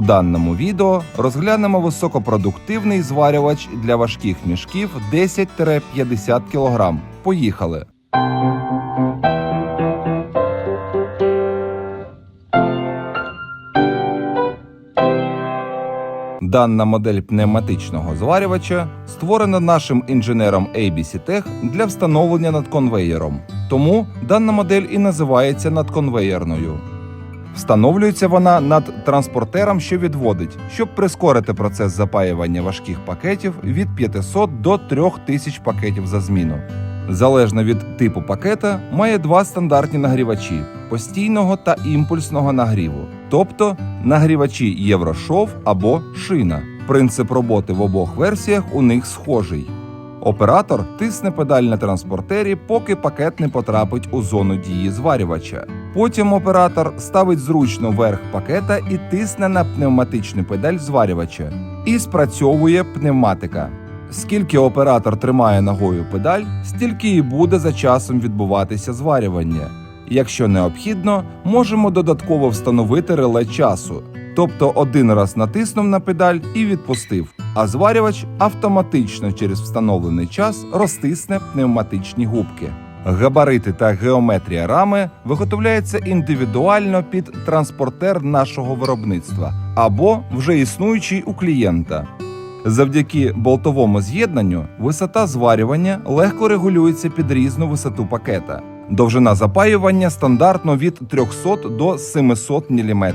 У даному відео розглянемо високопродуктивний зварювач для важких мішків 10-50 кг. Поїхали! Дана модель пневматичного зварювача створена нашим інженером ABC Tech для встановлення над конвеєром. Тому дана модель і називається надконвеєрною. Встановлюється вона над транспортером, що відводить, щоб прискорити процес запаювання важких пакетів від 500 до 3000 пакетів за зміну. Залежно від типу пакета, має два стандартні нагрівачі постійного та імпульсного нагріву, тобто нагрівачі Єврошов або шина. Принцип роботи в обох версіях у них схожий. Оператор тисне педаль на транспортері, поки пакет не потрапить у зону дії зварювача. Потім оператор ставить зручно верх пакета і тисне на пневматичну педаль зварювача. І спрацьовує пневматика. Скільки оператор тримає ногою педаль, стільки і буде за часом відбуватися зварювання. Якщо необхідно, можемо додатково встановити реле часу, тобто один раз натиснув на педаль і відпустив, а зварювач автоматично через встановлений час розтисне пневматичні губки. Габарити та геометрія рами виготовляються індивідуально під транспортер нашого виробництва або вже існуючий у клієнта. Завдяки болтовому з'єднанню висота зварювання легко регулюється під різну висоту пакета. Довжина запаювання стандартно від 300 до 700 мм.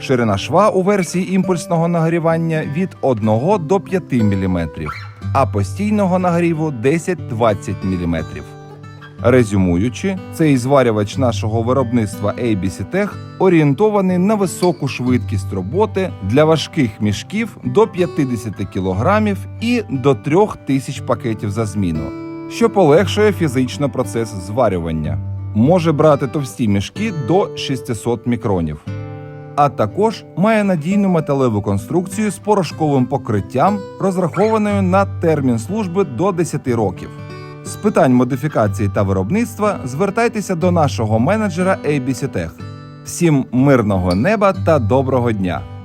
Ширина шва у версії імпульсного нагрівання від 1 до 5 мм, а постійного нагріву 10-20 мм. Резюмуючи, цей зварювач нашого виробництва ABC Tech орієнтований на високу швидкість роботи для важких мішків до 50 кг і до 3000 пакетів за зміну, що полегшує фізично процес зварювання. Може брати товсті мішки до 600 мікронів. А також має надійну металеву конструкцію з порошковим покриттям, розрахованою на термін служби до 10 років. З питань модифікації та виробництва звертайтеся до нашого менеджера ABC Tech. Всім мирного неба та доброго дня!